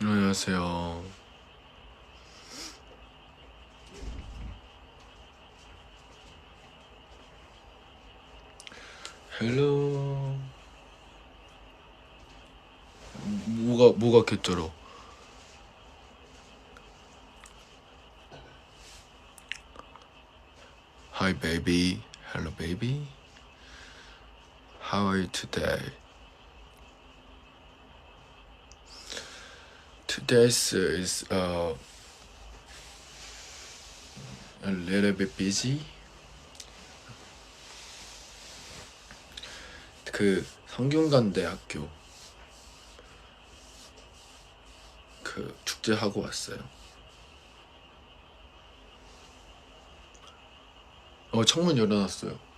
안녕하세요. 헬로. 뭐가 뭐가 개쩔어? Hi baby. Hello baby. How are you today? Today's is uh, a little bit busy. 그 성균관대학교 그 축제 하고 왔어요. 어 창문 열어놨어요.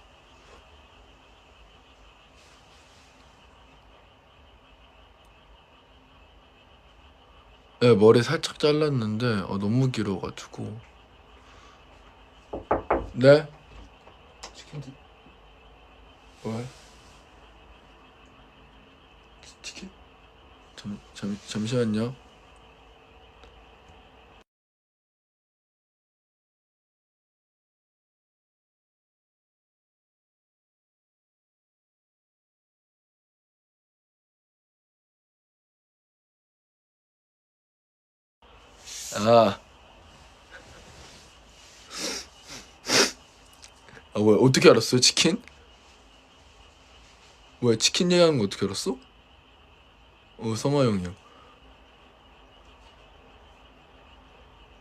네, 머리 살짝 잘랐는데 어, 너무 길어가지고 네? 치킨 드... 왜? 치- 치킨? 잠, 잠, 잠시만요 아, 아, 왜 어떻게 알았어요? 치킨? 왜 치킨 얘기하는 거 어떻게 알았어? 어, 성화 형이요.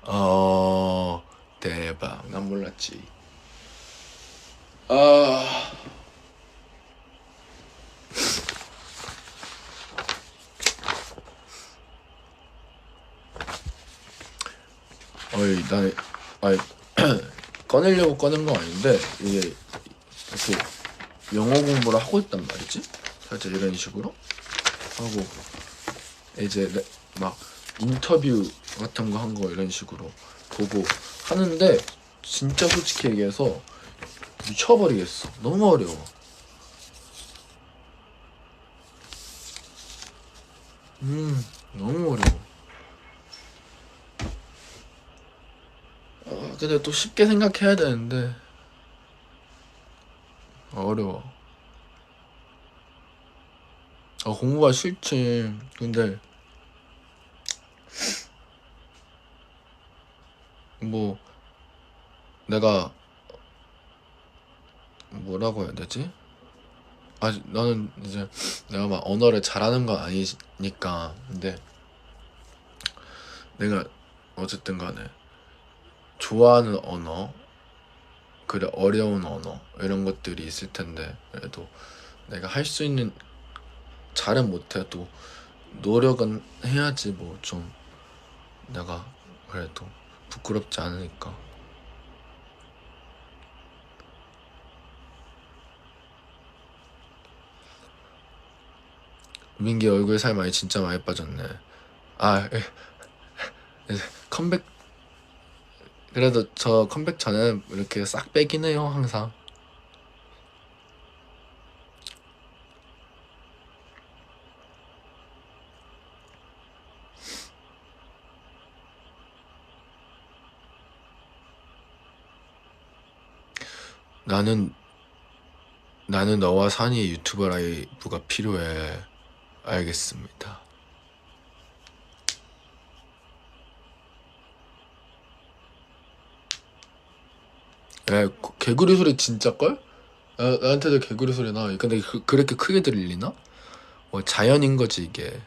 아, 대박. 난 몰랐지. 아, 어이, 나, 아니, 꺼내려고 꺼낸 건 아닌데, 이게, 이렇게, 영어 공부를 하고 있단 말이지? 살짝 이런 식으로? 하고, 이제, 레- 막, 인터뷰 같은 거 한 거 이런 식으로 보고 하는데, 진짜 솔직히 얘기해서, 미쳐버리겠어. 너무 어려워. 음, 너무 어려워. 아, 근데 또 쉽게 생각해야 되는데, 어려워. 아, 공부가 싫지. 근데, 뭐, 내가, 뭐라고 해야 되지? 아, 나는 이제 내가 막 언어를 잘하는 건 아니니까. 근데, 내가 어쨌든 간에, 좋아하는 언어, 그래, 어려운 언어, 이런 것들이 있을 텐데, 그래도 내가 할 수 있는, 잘은 못해도, 노력은 해야지, 뭐, 좀, 내가, 그래도, 부끄럽지 않으니까. 민기 얼굴 살 많이 진짜 많이 빠졌네. 아, 에, 에, 컴백, 그래도 저 컴백 전에 이렇게 싹 빼긴 해요, 항상. 나는, 나는 너와 산이 유튜버 라이브가 필요해. 알겠습니다. 야, 고- 개구리 소리 진짜걸? 나, 나한테도 개구리 소리 나. 근데 그, 그렇게 크게 들리나? 뭐 자연인 거지, 이게.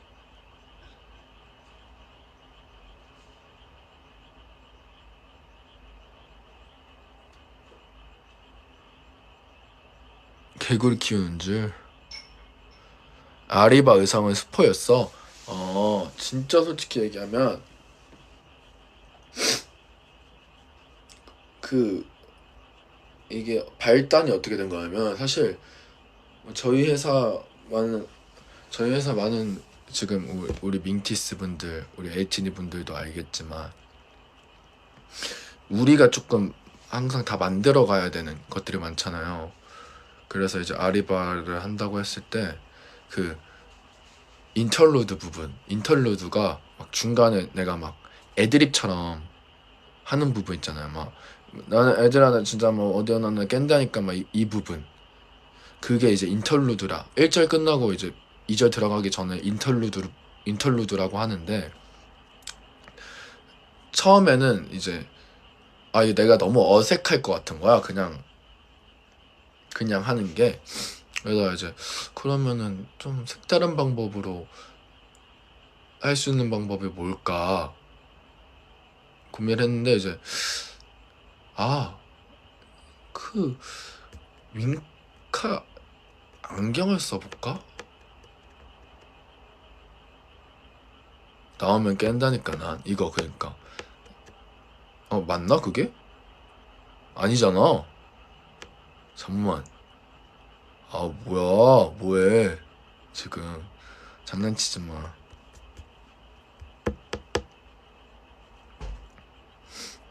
개구리 키우는 줄. 아리바 의상은 스포였어. 어, 진짜 솔직히 얘기하면, 그, 이게 발단이 어떻게 된 거냐면, 사실, 저희 회사 많은, 저희 회사 많은, 지금 우리, 민티스 분들, 우리 에이티니 분들도 알겠지만, 우리가 조금 항상 다 만들어 가야 되는 것들이 많잖아요. 그래서 이제 아리바를 한다고 했을 때, 그, 인터루드 부분 인터루드가 막 중간에 내가 막 애드립처럼 하는 부분 있잖아요 막 나는 애들아 나 진짜 뭐 어디 하나 깬다니까 막 이 부분. 그게 이제 인터루드라. 1절 끝나고 이제 2절 들어가기 전에 인터루드 인터루드라고 하는데 처음에는 이제 아 내가 너무 어색할 것 같은 거야. 그냥 그냥 하는 게. 그래서 이제 그러면은 좀 색다른 방법으로 할 수 있는 방법이 뭘까? 고민을 했는데 이제 아 그 윙카 안경을 써볼까? 나오면 깬다니까 난. 이거 그러니까. 어 맞나 그게? 아니잖아. 잠만. 아 뭐야. 뭐해? 지금. 장난치지 마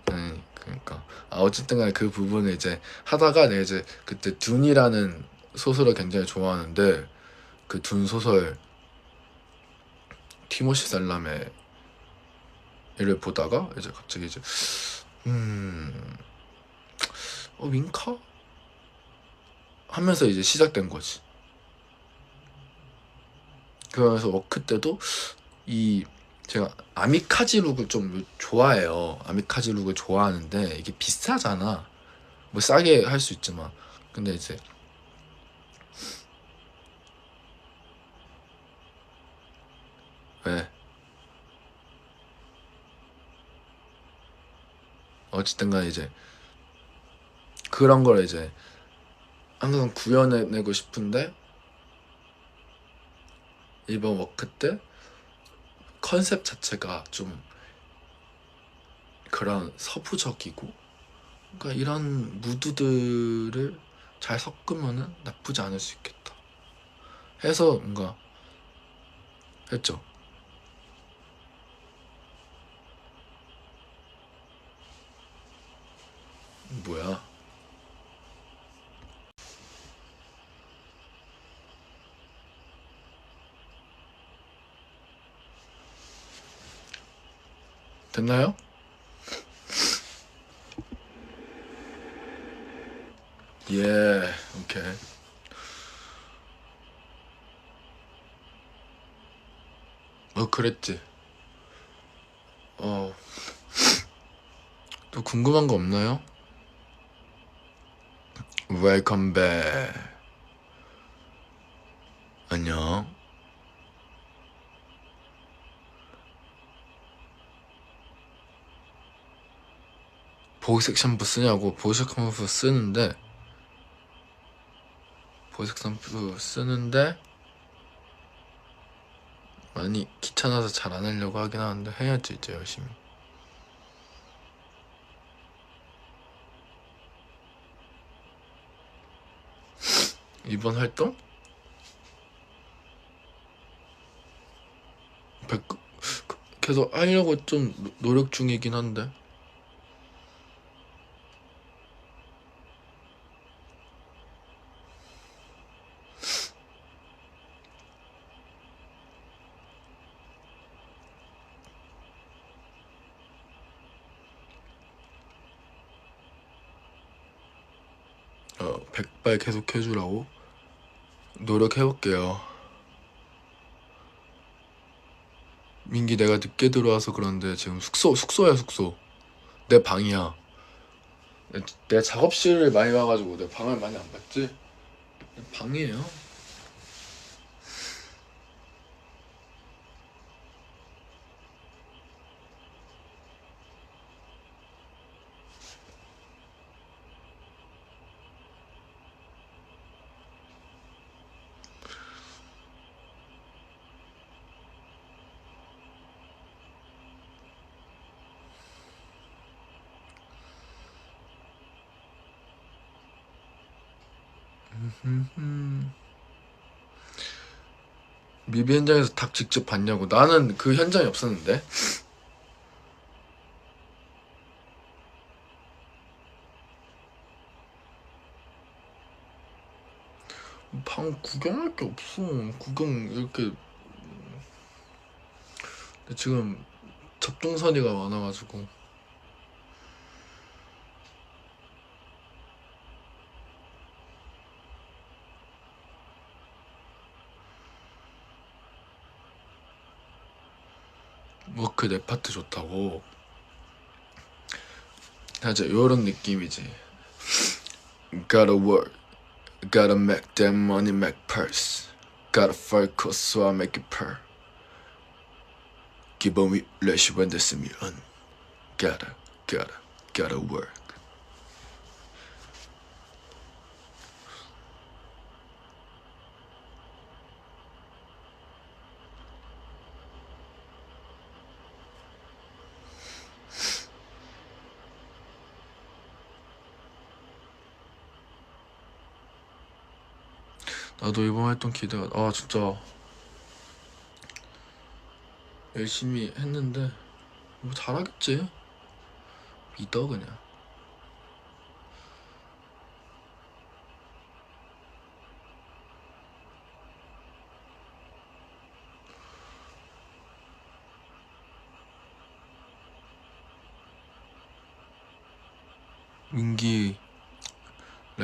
네, 그러니까 아 어쨌든 간에 그 부분을 이제 하다가 내가 이제 그때 둔이라는 소설을 굉장히 좋아하는데 그 둔 소설 티모시 살라메 를 보다가 이제 갑자기 이제 음, 어 윙카 하면서 이제 시작된 거지. 그러면서 워크 때도 이 제가 아미카지 룩을 좀 좋아해요. 아미카지 룩을 좋아하는데 이게 비싸잖아. 뭐 싸게 할 수 있지만 근데 이제 왜 어쨌든 간에 이제 그런 걸 이제 항상 구현해내고 싶은데 이번 워크 때 컨셉 자체가 좀 그런 서부적이고 그러니까 이런 무드들을 잘 섞으면은 나쁘지 않을 수 있겠다. 해서 뭔가 했죠. 뭐야 됐나요? 예, 오케이. 어, 그랬지. 어, 또 궁금한 거 없나요? 웰컴 백. 안녕. 보색 샴푸 쓰냐고 보색 샴푸 쓰는데 보색 샴푸 쓰는데 많이 귀찮아서 잘 안 하려고 하긴 하는데 해야지 이제 열심히 이번 활동? 백- 그- 계속 하려고 좀 노- 노력 중이긴 한데 어, 백발 계속 해주라고 노력해볼게요. 민기 내가 늦게 들어와서 그런데 지금 숙소 숙소야 숙소 내 방이야. 내, 내 작업실을 많이 와가지고 내 방을 많이 안 봤지? 내 방이에요. 뮤비 현장에서 닭 직접 봤냐고. 나는 그 현장이 없었는데. 방 구경할 게 없어. 구경 이렇게. 지금 접종선이가 많아가지고 워크 내 파트 좋다고 사실 요런 느낌이지 Gotta work Gotta make that money make purse Gotta focus so I make it purr 기본 위 레시만 됐으면 Gotta gotta gotta work 나도 이번 활동 기대가 아 진짜. 열심히 했는데 뭐 잘하겠지? 믿어 그냥. 민기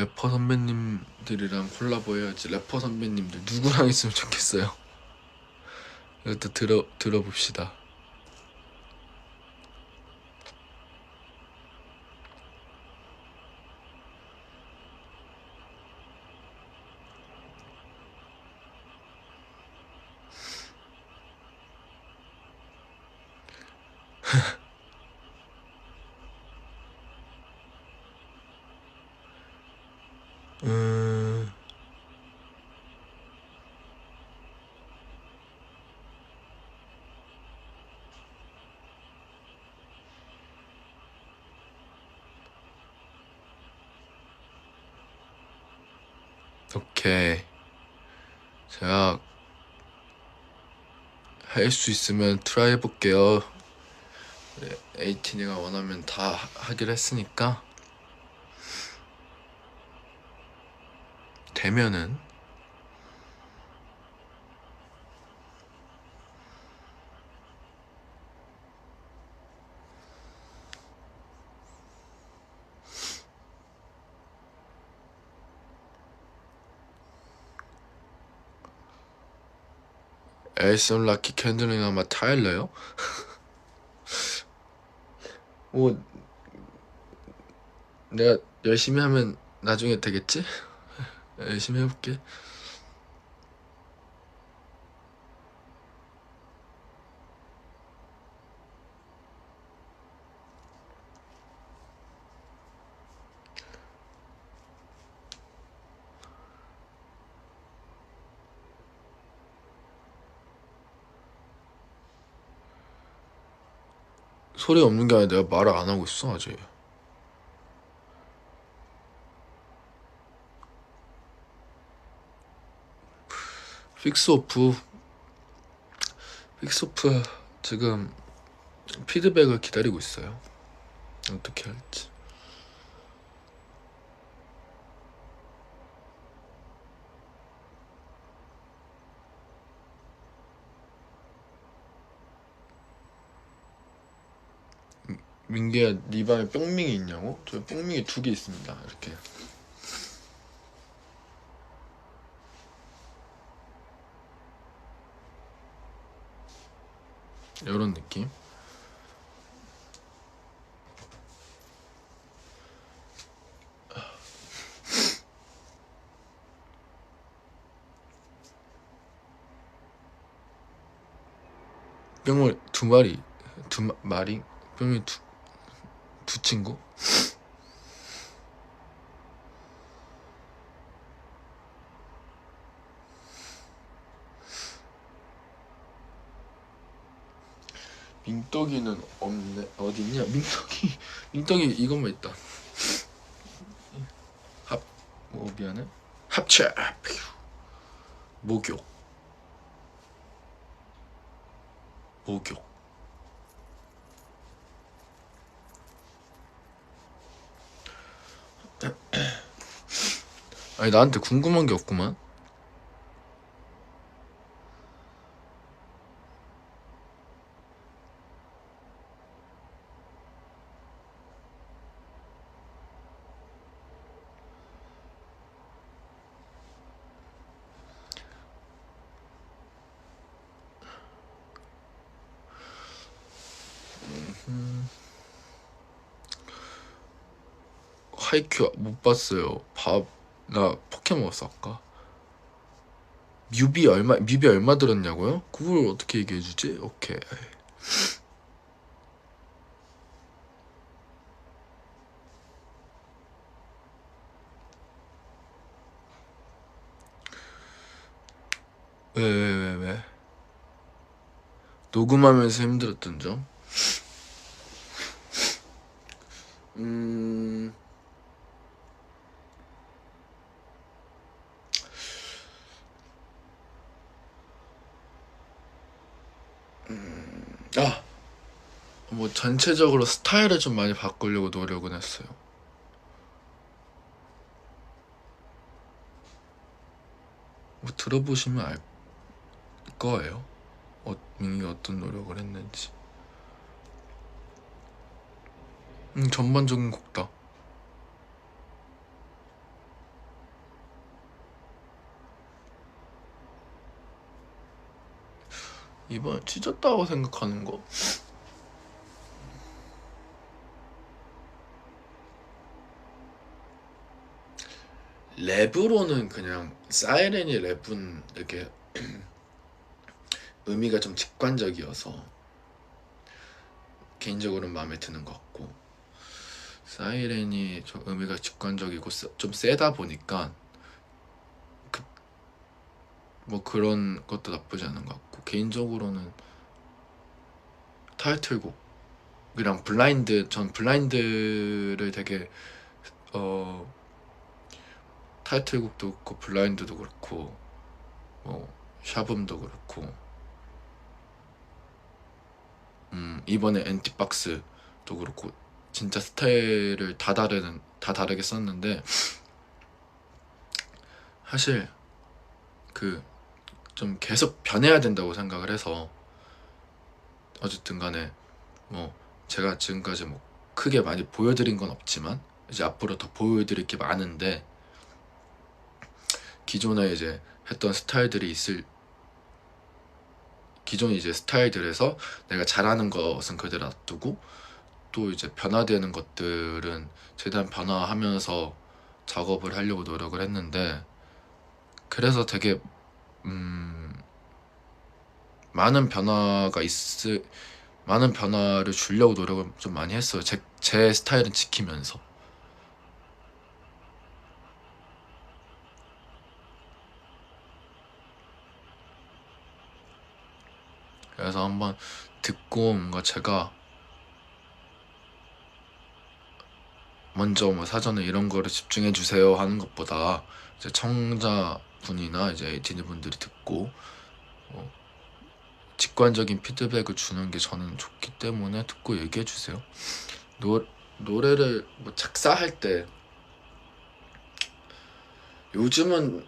래퍼 선배님들이랑 콜라보 해야지. 래퍼 선배님들 누구랑 있으면 좋겠어요? 이것도 들어 들어봅시다 음... 오케이. 제가 할 수 있으면 트라이 해볼게요. 에이틴이가 원하면 다 하- 하기로 했으니까 되면은 에이슨 라키 캔들링 아마 타일러요? 뭐 내가 열심히 하면 나중에 되겠지? 열심히 해볼게. 소리 없는 게 아니라 내가 말을 안 하고 있어 아직. 픽스오프 픽스오프 지금 피드백을 기다리고 있어요. 어떻게 할지. 민기야 네 방에 뿅밍이 있냐고? 저 뿅밍이 두 개 있습니다. 이렇게. 이런 느낌. 뿅을 두 마리, 두 마, 마리, 뿅이 두, 두 친구? 민떡이는 없네. 어디 있냐? 민떡이, 민떡이 이것만 있다. 합, 뭐 미안해. 합체. 목욕. 목욕. 아니 나한테 궁금한 게 없구만. 음. 하이큐 못 봤어요. 밥 나 포켓몬 왔어 아까. 뮤비 얼마 뮤비 얼마 들었냐고요? 그걸 어떻게 얘기해 주지? 오케이. 왜 왜, 왜, 왜. 녹음하면서 힘들었던 점? 음. 아, 뭐 전체적으로 스타일을 좀 많이 바꾸려고 노력은 했어요. 뭐 들어보시면 알 거예요. 어, 민이 어떤 노력을 했는지. 음, 전반적인 곡다. 이번 찢었다고 생각하는 거? 랩으로는 그냥 사이렌이 랩은 이렇게 의미가 좀 직관적이어서 개인적으로는 마음에 드는 것 같고 사이렌이 좀 의미가 직관적이고 세- 좀 세다 보니까 그, 뭐 그런 것도 나쁘지 않은 것 같고 개인적으로는 타이틀곡이랑 블라인드 전 블라인드를 되게 어 타이틀곡도 그렇고 블라인드도 그렇고 뭐 샤붐도 그렇고 음 이번에 엔티박스도 그렇고 진짜 스타일을 다 다르는 다 다르게 썼는데 사실 그 좀 계속 변해야 된다고 생각을 해서 어쨌든 간에 뭐 제가 지금까지 뭐 크게 많이 보여드린 건 없지만 이제 앞으로 더 보여드릴 게 많은데 기존에 이제 했던 스타일들이 있을 기존 이제 스타일들에서 내가 잘하는 것은 그대로 놔두고 또 이제 변화되는 것들은 최대한 변화하면서 작업을 하려고 노력을 했는데 그래서 되게 음 많은 변화가 있을 많은 변화를 주려고 노력을 좀 많이 했어요. 제, 제 스타일은 지키면서. 그래서 한번 듣고 뭔가 제가 먼저 뭐 사전에 이런 거를 집중해 주세요 하는 것보다 이제 청자분이나 이제 에이티니 분들이 듣고 어, 직관적인 피드백을 주는 게 저는 좋기 때문에 듣고 얘기해 주세요. 노, 노래를 뭐 작사할 때 요즘은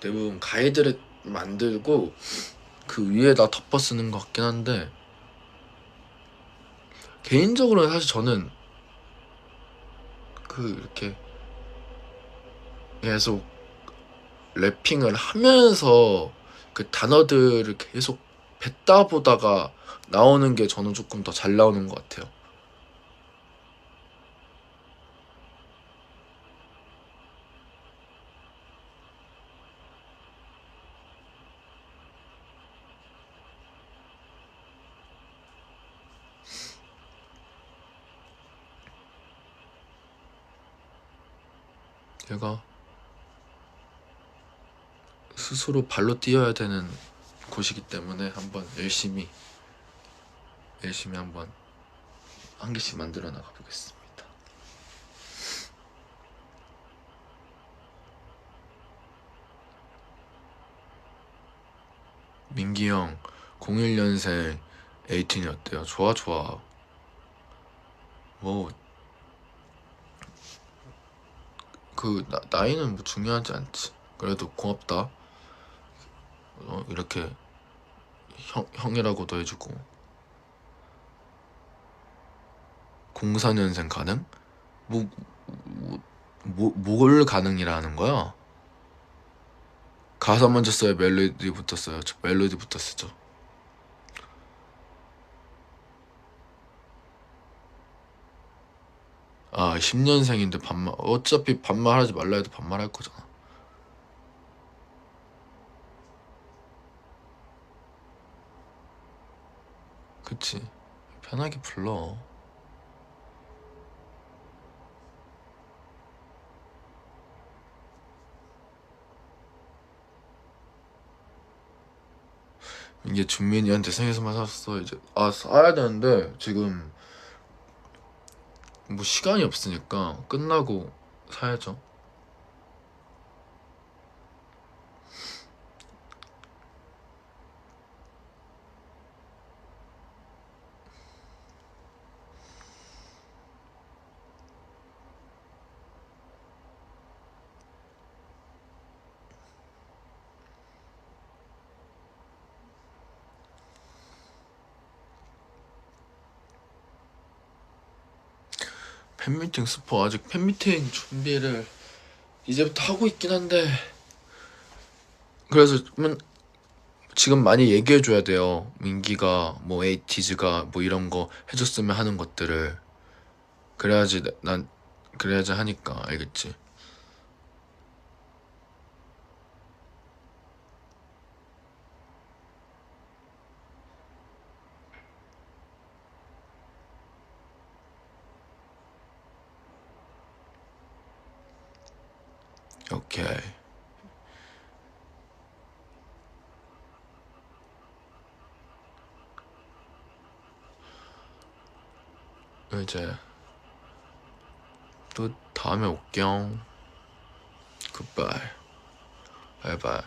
대부분 가이드를 만들고 그 위에다 덮어 쓰는 것 같긴 한데 개인적으로는 사실 저는 그 이렇게 계속 래핑을 하면서 그 단어들을 계속 뱉다 보다가 나오는 게 저는 조금 더 잘 나오는 것 같아요. 제가 스스로 발로 뛰어야 되는 곳이기 때문에 한번 열심히 열심히 한번 한 개씩 만들어 나가 보겠습니다. 민기 형 01년생 에이틴이 어때요? 좋아 좋아. 뭐 그 나이는 뭐 중요하지 않지. 그래도 고맙다. 어, 이렇게 형, 형이라고도 해주고 04년생 가능? 뭐, 뭐, 뭐, 뭘 가능이라는 거야? 가사 먼저 써요? 멜로디부터 써요? 저 멜로디부터 쓰죠 아 10년생인데 반말 어차피 반말하지 말라 해도 반말할 거잖아 그치. 편하게 불러. 이게 준민이한테 생일선물 샀어. 이제 아 사야 되는데 지금 뭐 시간이 없으니까 끝나고 사야죠 팬미팅 스포 아직 팬미팅 준비를 이제부터 하고 있긴 한데 그래서 면 지금 많이 얘기해줘야 돼요. 민기가 뭐 에이티즈가 뭐 이런 거 해줬으면 하는 것들을. 그래야지 나- 난 그래야지 하니까 알겠지 오케이 이제. 또 다음에 올게요. 굿바이 바이바이